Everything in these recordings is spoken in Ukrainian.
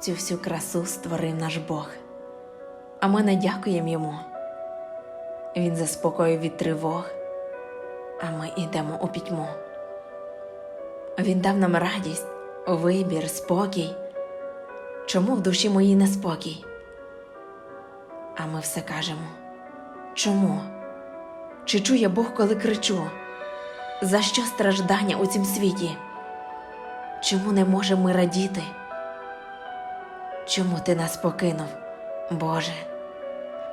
Цю всю красу створив наш Бог, а ми не дякуємо йому. Він заспокоїв від тривог, а ми йдемо у пітьму. Він дав нам радість, вибір, спокій. Чому в душі моїй неспокій? А ми все кажемо. Чому? Чи чує Бог, коли кричу? За що страждання у цім світі? Чому не можемо ми радіти? Чому ти нас покинув, Боже?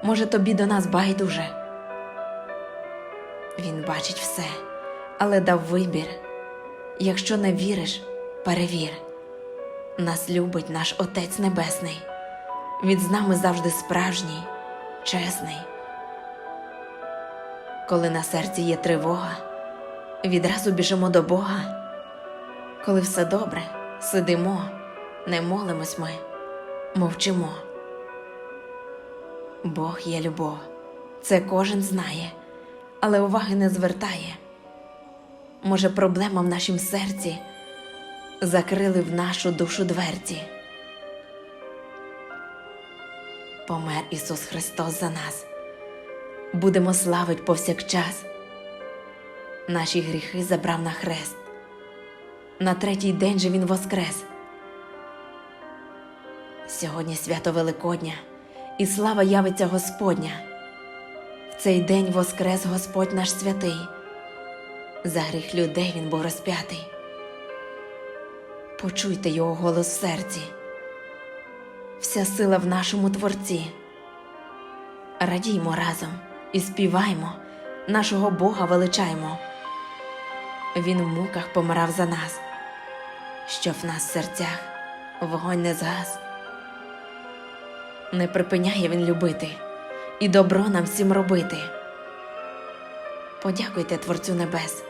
Може, тобі до нас байдуже? Він бачить все, але дав вибір. Якщо не віриш, перевір. Нас любить наш Отець Небесний. Він з нами завжди справжній, чесний. Коли на серці є тривога, відразу біжимо до Бога. Коли все добре, сидимо, не молимось ми, мовчимо. Бог є любов, це кожен знає, але уваги не звертає. Може, проблема в нашім серці закрили в нашу душу дверці. Помер Ісус Христос за нас, будемо славить повсякчас. Наші гріхи забрав на хрест. На третій день же Він воскрес. Сьогодні свято Великодня, і слава явиться Господня. В цей день воскрес Господь наш святий. За гріх людей Він був розп'ятий. Почуйте його голос в серці, вся сила в нашому творці. Радіймо разом і співаймо, нашого Бога величаймо. Він в муках помирав за нас, щоб в нас в серцях вогонь не згас. Не припиняє він любити і добро нам всім робити. Подякуйте Творцю Небес.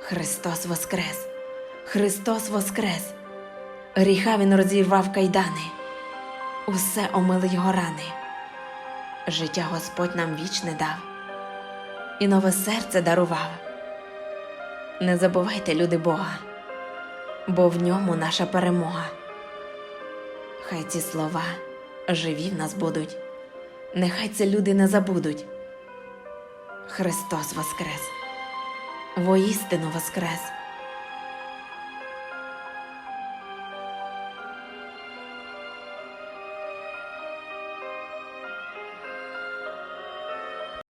Христос Воскрес, Христос Воскрес, гріха Він розірвав кайдани, усе омили його рани. Життя Господь нам вічне дав і нове серце дарував. Не забувайте, люди Бога, бо в ньому наша перемога. Хай ці слова живі в нас будуть, нехай це люди не забудуть. Христос Воскрес, воістину Воскрес.